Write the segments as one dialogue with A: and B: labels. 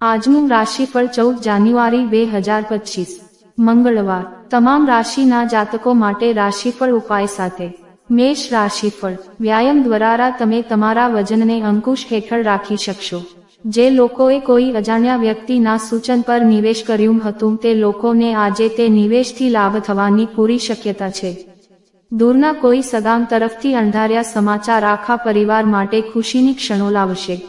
A: આજનું રાશિફળ ચૌદ જાન્યુઆરી બે હજાર પચીસ. મંગળવાર. તમામ રાશિના જાતકો માટે રાશિફળ ઉપાય સાથે. મેષ રાશિફળ. વ્યાયામ દ્વારા તમે તમારા વજનને અંકુશ હેઠળ રાખી શકશો. જે લોકોએ કોઈ અજાણ્યા વ્યક્તિના સૂચન પર નિવેશ કર્યું હતું તે લોકોને આજે તે નિવેશથી લાભ થવાની પૂરી શક્યતા છે. દૂરના કોઈ સગામ તરફથી અંધાર્યા સમાચાર આખા પરિવાર માટે ખુશીની ક્ષણો લાવશે.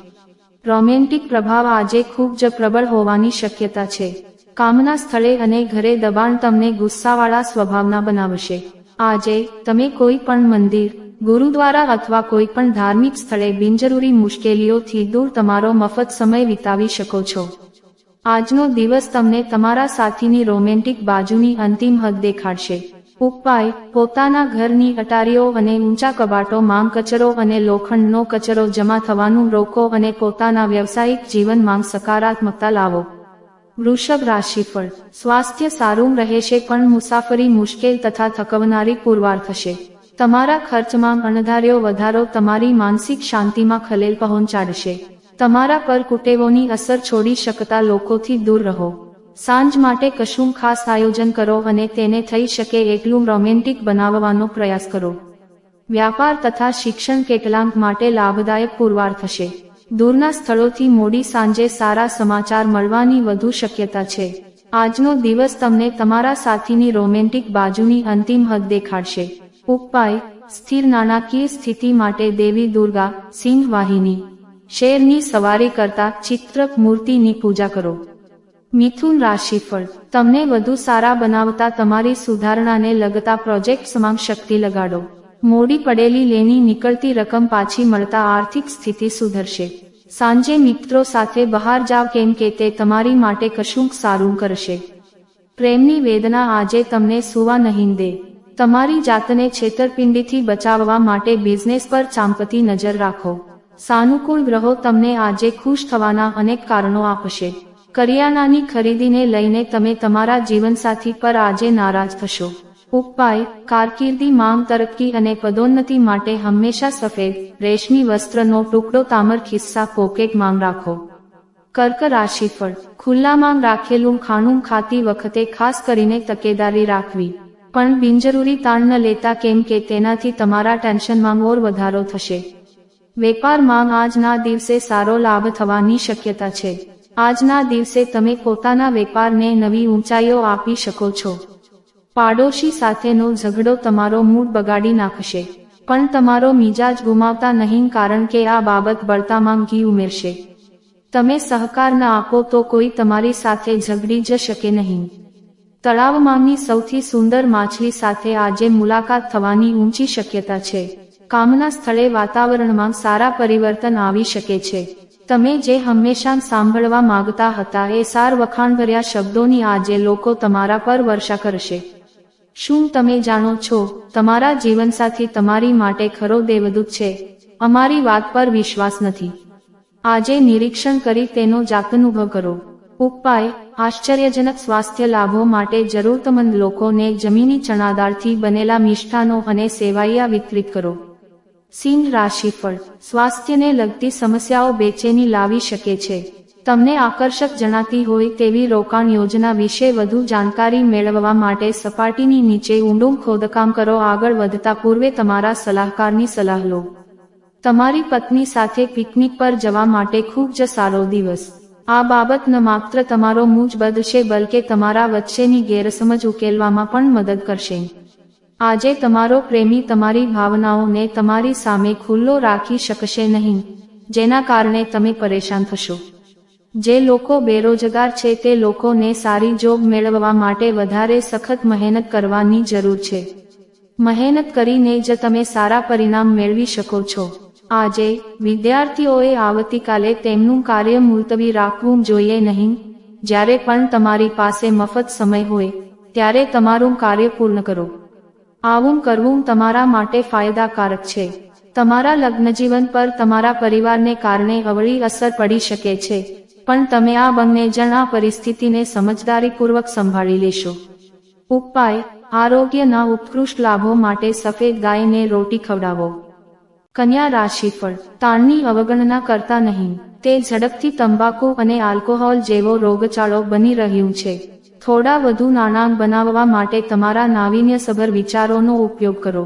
A: રોમેન્ટિક પ્રભાવ આજે ખૂબ જ પ્રબળ હોવાની શક્યતા છે. કામના સ્થળે અને ઘરે દબાણ તમને ગુસ્સાવાળા સ્વભાવના બનાવશે. આજે, તમે કોઈ પણ મંદિર, ગુરુદ્વારા અથવા કોઈ પણ ધાર્મિક સ્થળે બિનજરૂરી મુશ્કેલીઓથી દૂર તમારો મફત સમય વિતાવી શકો છો. આજનો દિવસ તમને તમારા સાથીની રોમેન્ટિક બાજુની અંતિમ હદ દેખાડશે. ઉપાય, પોતાના ઘરની અટારીઓ અને ઊંચા કબાટો, માંગ કચરો અને લોખંડનો કચરો જમા થવાનું રોકો અને પોતાના વ્યવસાયિક જીવનમાં સકારાત્મકતા લાવો. વૃષભ રાશિફળ. સ્વાસ્થ્ય સારું રહેશે પણ મુસાફરી મુશ્કેલ તથા થકવનારી પુરવાર થશે. તમારા ખર્ચમાં અણધાર્યો વધારો તમારી માનસિક શાંતિમાં ખલેલ પહોંચાડશે. તમારા પર કુટેવોની અસર છોડી શકતા લોકોથી દૂર રહો. સાંજ માટે કશું ખાસ આયોજન કરો અને તેને થઈ શકે એટલું રોમેન્ટિક બનાવવાનો પ્રયાસ કરો. વ્યાપાર તથા શિક્ષણ કેટલાંક માટે લાભદાયક પુરવાર થશે. દૂરના સ્થળોથી મોડી સાંજે સારા સમાચાર મળવાની વધુ શક્યતા છે. આજનો દિવસ તમને તમારા સાથીની રોમેન્ટિક બાજુની અંતિમ હદ દેખાડશે. ઉપાય, સ્થિર નાણાકીય સ્થિતિ માટે દેવી દુર્ગા સિંહ વાહિની શેરની સવારી કરતા ચિત્રક મૂર્તિની પૂજા કરો. મિથુન રાશિફળ. તમને વધુ સારા બનાવતા તમારી સુધારણાને લગતા પ્રોજેક્ટ સમાન શક્તિ લગાડો. મોડી પડેલી લેની નીકળતી રકમ પાછી મળતા આર્થિક સ્થિતિ સુધરશે. સાંજે મિત્રો સાથે બહાર જાવ કેમ કે તે તમારી માટે કશુંક સારું કરશે. પ્રેમની વેદના આજે તમને સુવા નહીં દે. તમારી જાતને છેતરપિંડીથી બચાવવા માટે બિઝનેસ પર ચાંપતી નજર રાખો. સાનુકૂળ ગ્રહો તમને આજે ખુશ થવાના અનેક કારણો આપશે. કરિયાણાની ખરીદીને લઈને તમે તમારા જીવનસાથી પર આજે નારાજ થશો. ઉપાય, કારકિર્દી માંગ તરક્કી અને પદોન્નતિ માટે હંમેશા સફેદ, રેશમી વસ્ત્રનો ટુકડો તામર ખિસ્સા પોકેટ માંગ રાખો. કર્ક રાશિફળ, ખુલ્લામાં રાખેલું ખાણું ખાતી વખતે ખાસ કરીને તકેદારી રાખવી. પણ બિનજરૂરી તાણ ન લેતા કેમ કે તેનાથી તમારા ટેન્શનમાં ઓર વધારો થશે. વેપાર માંગ આજના દિવસે સારો લાભ થવાની શક્યતા છે. આજના દિવસે તમે પોતાના વેપારને નવી ઊંચાઈઓ આપી શકો છો. પાડોશી સાથેનો ઝઘડો તમારો મૂડ બગાડી નાખશે. પણ તમારો મિજાજ ગુમાવતા નહીં કારણ કે આ બાબત બળતામાં ઘી ઉમેરશે. તમે સહકાર ન આપો તો કોઈ તમારી સાથે ઝઘડી જ શકે નહીં. તળાવમાંની સૌથી સુંદર માછલી સાથે આજે મુલાકાત થવાની ઊંચી શક્યતા છે. કામના સ્થળે વાતાવરણમાં સારા પરિવર્તન આવી શકે છે. તમે જે હંમેશા સાંભળવા માંગતા હતા એ સાર વખાણભર્યા શબ્દોની આજે લોકો તમારા પર વર્ષા કરશે. શું તમે જાણો છો, તમારા જીવનસાથી તમારી માટે ખરો દેવદૂત છે? અમારી વાત પર વિશ્વાસ નથી. આજે નિરીક્ષણ કરી તેનો જાતનુભવ કરો. ઉપાય, આશ્ચર્યજનક સ્વાસ્થ્ય લાભો માટે જરૂરતમંદ લોકોને જમીની ચણાદાળથી બનેલા મિષ્ઠાનો અને સેવાઈયા વિતરિત કરો. સિંહ રાશિફળ સ્વાસ્થ્યને લગતી સમસ્યાઓ બેચેની લાવી શકે છે. તમને આકર્ષક જણાતી હોય તેવી રોકાણ યોજના વિશે વધુ જાણકારી મેળવવા માટે સપાટીની નીચે ઊંડું ખોદકામ કરો. આગળ વધતા પૂર્વે તમારા સલાહકારની સલાહ લો. તમારી પત્ની સાથે પિકનિક પર જવા માટે ખૂબ જ સારો દિવસ. આ બાબત ન માત્ર તમારો મૂજ બદલશે બલકે તમારા વચ્ચેની ગેરસમજ ઉકેલવામાં પણ મદદ કરશે. આજે તમારો પ્રેમી તમારી ભાવનાઓને તમારી સામે ખુલ્લો રાખી શકશે નહીં, જેના કારણે તમે પરેશાન થશો. જે લોકો બેરોજગાર છે તે લોકોને સારી જોબ મેળવવા માટે વધારે સખત મહેનત કરવાની જરૂર છે. મહેનત કરીને જ તમે સારા પરિણામ મેળવી શકો છો. આજે, વિદ્યાર્થીઓએ આવતીકાલે તેમનું કાર્ય મુલતવી રાખવું જોઈએ નહીં. જ્યારે પણ તમારી પાસે મફત સમય હોય, ત્યારે તમારું કાર્ય પૂર્ણ કરો. આવું કરવું તમારા માટે ફાયદાકારક છે. તમારા લગ્નજીવન પર તમારા પરિવારને કારણે અવળી અસર પડી શકે છે. પણ તમે આ બંને જણ આ પરિસ્થિતિને સમજદારીપૂર્વક સંભાળી લેશો. ઉપાય આરોગ્યના ઉત્કૃષ્ટ લાભો માટે સફેદ ગાયને રોટી ખવડાવો. કન્યા રાશિફળ, તાણની અવગણના કરતા નહીં. તે ઝડપથી તંબાકુ અને આલ્કોહોલ જેવો રોગચાળો બની રહ્યું છે. થોડા વધુ નાણાં બનાવવા માટે તમારા નાવીન્યસભર વિચારોનો ઉપયોગ કરો.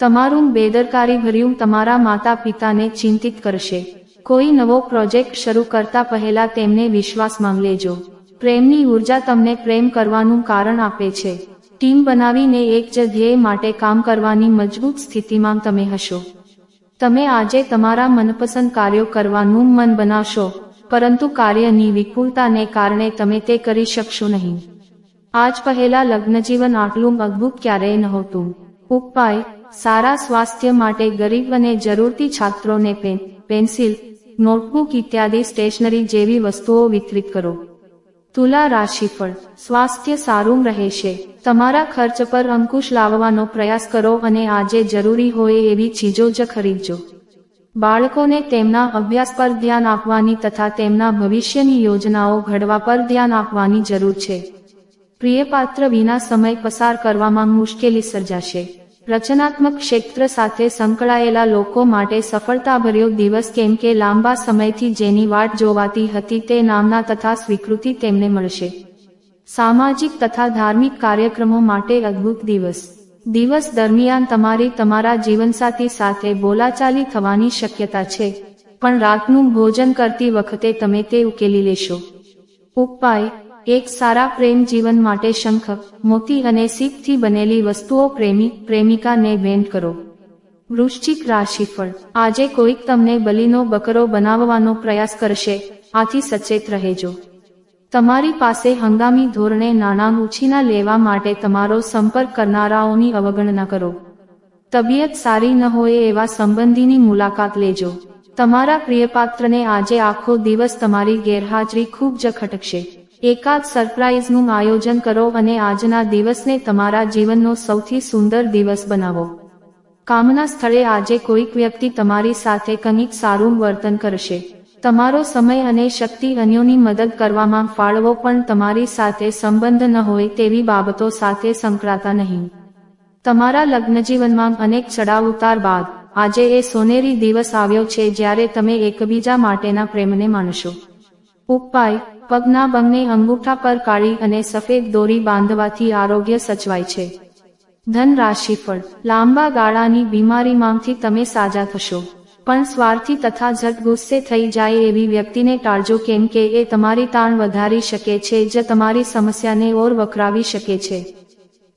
A: તમારું બેદરકારી ભર્યું તમારા માતા પિતાને ચિંતિત કરશે. કોઈ નવો પ્રોજેક્ટ શરૂ કરતા પહેલા તેમને વિશ્વાસમાં લેજો. પ્રેમની ઊર્જા તમને પ્રેમ કરવાનું કારણ આપે છે. ટીમ બનાવીને એક જ ધ્યેય માટે કામ કરવાની મજબૂત સ્થિતિમાં તમે હશો. તમે આજે તમારા મનપસંદ કાર્યો કરવાનું મન બનાવશો, પરંતુ કાર્યની વિપુલતાને કારણે તમે તે કરી શકશો નહીં. આજ પહેલા લગ્નજીવન આટલું મજબૂત ક્યારેય નહોતું. ઉપાય, સારા સ્વાસ્થ્ય માટે ગરીબ અને જરૂરતી છાત્રોને પેન, પેન્સિલ, નોટબુક ઇત્યાદિ સ્ટેશનરી જેવી વસ્તુઓ વિતરિત કરો. તુલા રાશિફળ, સ્વાસ્થ્ય સારું રહેશે. તમારા ખર્ચ પર અંકુશ લાવવાનો પ્રયાસ કરો અને આજે જરૂરી હોય એવી ચીજો જ ખરીદજો. બાળકોને તેમના અભ્યાસ પર ધ્યાન આપવાની તથા તેમના ભવિષ્યની યોજનાઓ ઘડવા પર ધ્યાન આપવાની જરૂર છે. પ્રિયપાત્ર વિના સમય પસાર કરવામાં મુશ્કેલી સર્જાશે. રચનાત્મક ક્ષેત્ર સાથે સંકળાયેલા લોકો માટે સફળતાભર્યો દિવસ કેમ કે લાંબા સમયથી જેની વાટ જોવાતી હતી તે નામના તથા સ્વીકૃતિ તેમને મળશે. સામાજિક તથા ધાર્મિક કાર્યક્રમો માટે અદ્ભુત દિવસ. દિવસ દરમિયાન તમારી તમારા જીવનસાથી સાથે બોલાચાલી થવાની શક્યતા છે, પણ રાતનું ભોજન કરતી વખતે તમે તે ઉકેલી લેશો. ઉપાય એક સારા પ્રેમ જીવન માટે શંખ, મોતી અને સીપથી બનેલી વસ્તુઓ પ્રેમી, પ્રેમિકાને ભેટ કરો. વૃશ્ચિક રાશિફળ. આજે કોઈક તમને બલીનો બકરો બનાવવાનો પ્રયાસ કરશે. આથી સચેત રહેજો. તમારી પાસે હંગામી ધોરણે નાણાં ઉછીના લેવા માટે તમારો સંપર્ક કરનારાઓની અવગણના કરો. તબિયત સારી ન હોય એવા સંબંધીની મુલાકાત લેજો. તમારા પ્રિયપાત્રને આજે આખો દિવસ તમારી ગેરહાજરી ખૂબ જ ખટકશે. એકાદ સરપ્રાઇઝનું આયોજન કરો અને આજના દિવસને તમારા જીવનનો સૌથી સુંદર દિવસ બનાવો. કામના સ્થળે આજે કોઈક વ્યક્તિ તમારી સાથે કંઈક સારું વર્તન કરશે. તમારો સમય અને શક્તિ અન્યોની મદદ કરવામાં ફાળવો પણ તમારી સાથે સંબંધ ન હોય તેવી બાબતો સાથે સંકળાતા નહીં. તમારા લગ્નજીવનમાં અનેક ચડાવ ઉતાર બાદ, આજે એ સોનેરી દિવસ આવ્યો છે જ્યારે તમે એકબીજા માટેના પ્રેમને માનશો ઉપાય પગના બંને અંગૂઠા પર કાળી અને સફેદ દોરી બાંધવાથી આરોગ્ય સચવાય છે. ધન રાશિફળ લાંબા ગાળાની બીમારીમાંથી તમે સાજા થશો. પણ સ્વાર્થી તથા ઝટ ગુસ્સે થઈ જાય એવી વ્યક્તિને ટાળજો કેમ કે એ તમારી તાણ વધારી શકે છે, જે તમારી સમસ્યાને ઓર વકરાવી શકે છે.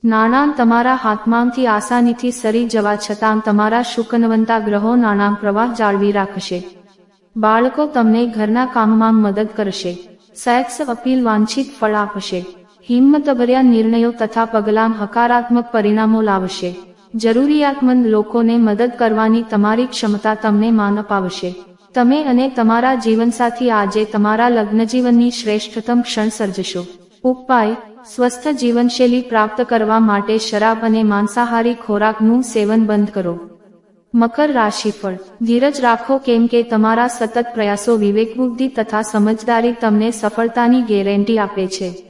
A: નાણાં તમારા હાથમાંથી આસાનીથી સરી જવા છતાં તમારા શુકનવંતા ગ્રહો નાણાં પ્રવાહ જાળવી રાખશે. બાળકો તમને ઘરના કામમાં મદદ કરશે. સેક્સ અપીલ વાંછિત ફળ આપશે હિંમતભર્યા નિર્ણયો તથા પગલાં હકારાત્મક પરિણામો લાવશે. જરૂરિયાતમંદ લોકોને મદદ કરવાની તમારી ક્ષમતા તમને માન અપાવશે. તમે અને તમારા જીવનસાથી આજે તમારા લગ્નજીવનની શ્રેષ્ઠતમ ક્ષણ સર્જશો. ઉપાય, સ્વસ્થ જીવનશૈલી પ્રાપ્ત કરવા માટે શરાબ અને માંસાહારી ખોરાકનું સેવન બંધ કરો. મકર રાશિફળ. ધીરજ રાખો કેમ કે તમારા સતત પ્રયાસો વિવેકબુદ્ધિ તથા સમજદારી તમને સફળતાની ગેરંટી આપે છે.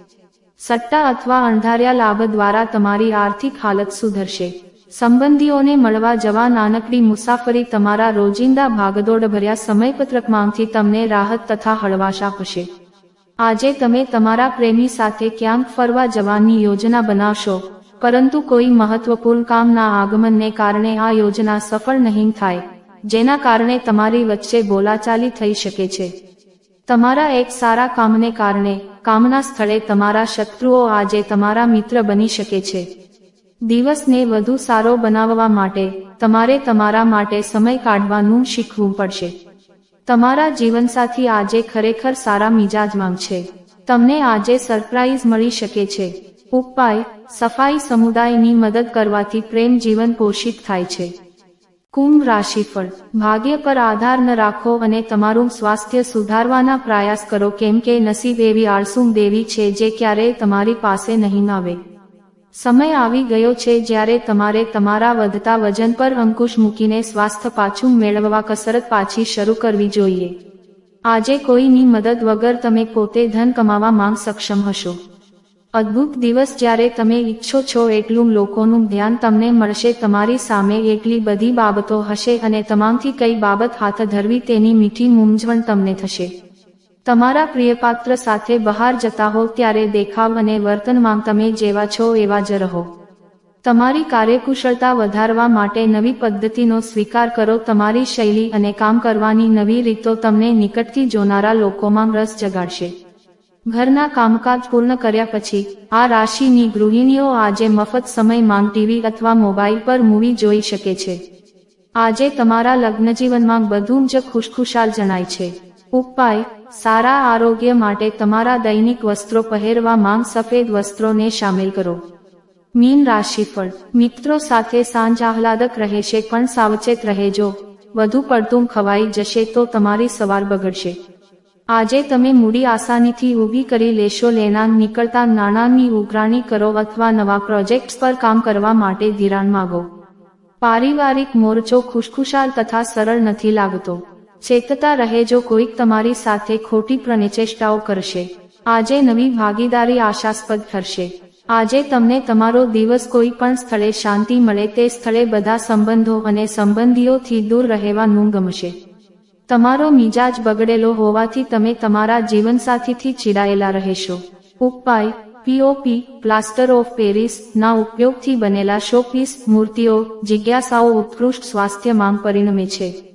A: સટ્ટા અથવા અણધાર્યા લાભ દ્વારા તમારી આર્થિક હાલત સુધરશે. સંબંધીઓને મળવા જવા નાનકડી મુસાફરી તમારા રોજિંદા ભાગદોડ ભર્યા સમયપત્રકમાંથી તમને રાહત તથા હળવાશ આપશે. આજે તમે તમારા પ્રેમી સાથે ક્યાંક ફરવા જવાની યોજના બનાવશો. પરંતુ કોઈ મહત્વપૂર્ણ કામના આગમનને કારણે આ યોજના સફળ નહીં થાય, જેના કારણે તમારી વચ્ચે બોલાચાલી થઈ શકે છે. તમારા એક સારા કામને કારણે, કામના સ્થળે તમારા શત્રુઓ આજે તમારા મિત્ર બની શકે છે. દિવસને વધુ સારો બનાવવા માટે, તમારે તમારા માટે સમય કાઢવાનું શીખવું પડશે. તમારા જીવનસાથી આજે ખરેખર સારા મિજાજમાં છે. તમને આજે સરપ્રાઇઝ મળી શકે છે. ઉપાય, સફાઈ સમુદાયની મદદ કરવાથી પ્રેમ જીવન પોષિત થાય છે. કુંભ રાશિફળ, ભાગ્ય પર આધાર ન રાખો અને તમારું સ્વાસ્થ્ય સુધારવાના પ્રયાસ કરો. કેમ કે નસીબ એવી આળસુમ દેવી છે જે ક્યારેય તમારી પાસે નહીં આવે. સમય આવી ગયો છે જ્યારે તમારે તમારા વધતા વજન પર અંકુશ મૂકીને સ્વાસ્થ્ય પાછું મેળવવા કસરત પાછી શરૂ કરવી જોઈએ. આજે કોઈની મદદ વગર તમે પોતે ધન કમાવામાં સક્ષમ હશો. અદ્ભુત દિવસ જ્યારે તમે ઈચ્છો છો એટલું લોકોનું ધ્યાન તમને મળશે, તમારી સામે એટલી બધી બાબતો હશે અને તમામથી કઈ બાબત હાથ ધરવી તેની મીઠી મૂંઝવણ તમને થશે. તમારા પ્રિયપાત્ર સાથે બહાર જતા હો ત્યારે દેખાવ અને વર્તનમાં તમે જેવા છો એવા જ રહો. તમારી કાર્યકુશળતા વધારવા માટે નવી પદ્ધતિનો સ્વીકાર કરો, તમારી શૈલી અને કામ કરવાની નવી રીતો તમને નિકટથી જોનારા લોકોમાં રસ જગાડશે. ઘરના કામકાજ પૂર્ણ કર્યા પછી, આ રાશિની ગૃહિણીઓ આજે મફત સમયમાં ટીવી અથવા મોબાઈલ પર મૂવી જોઈ શકે છે. આજે તમારા લગ્નજીવનમાં બધું જ ખુશખુશાલ જણાય છે. ઉપાય, સારા આરોગ્ય માટે તમારા દૈનિક વસ્ત્રો પહેરવા માંગ સફેદ વસ્ત્રોને સામેલ કરો. મીન રાશિફળ, મિત્રો સાથે સાંજ આહલાદક રહેશે પણ સાવચેત રહેજો. વધુ પડતું ખવાઈ જશે તો તમારી સવાર બગડશે. આજે તમે મૂડી આસાનીથી ઊભી કરી લેશો, લેના નીકળતા નાણાંની ઉઘરાણી કરો અથવા નવા પ્રોજેક્ટ્સ પર કામ કરવા માટે ધિરાણ માગો. પારિવારિક મોરચો ખુશખુશાલ તથા સરળ નથી લાગતો. ચેતતા રહેજો કોઈક તમારી સાથે ખોટી પ્રનિચેષ્ટાઓ કરશે. આજે નવી ભાગીદારી આશાસ્પદ ઠરશે આજે તમને તમારો દિવસ કોઈ પણ સ્થળે શાંતિ મળે તે સ્થળે બધા સંબંધો અને સંબંધીઓથી દૂર રહેવાનું ગમશે. તમારો મિજાજ બગડેલો હોવાથી તમે તમારા જીવનસાથીથી ચીડાયેલા રહેશો. ઉપાય પીઓપી પ્લાસ્ટર ઓફ પેરિસ ના ઉપયોગથી બનેલા શોપીસ, મૂર્તિઓ, જિજ્ઞાસાઓ, ઉત્કૃષ્ટ સ્વાસ્થ્યમાં પરિણમે છે.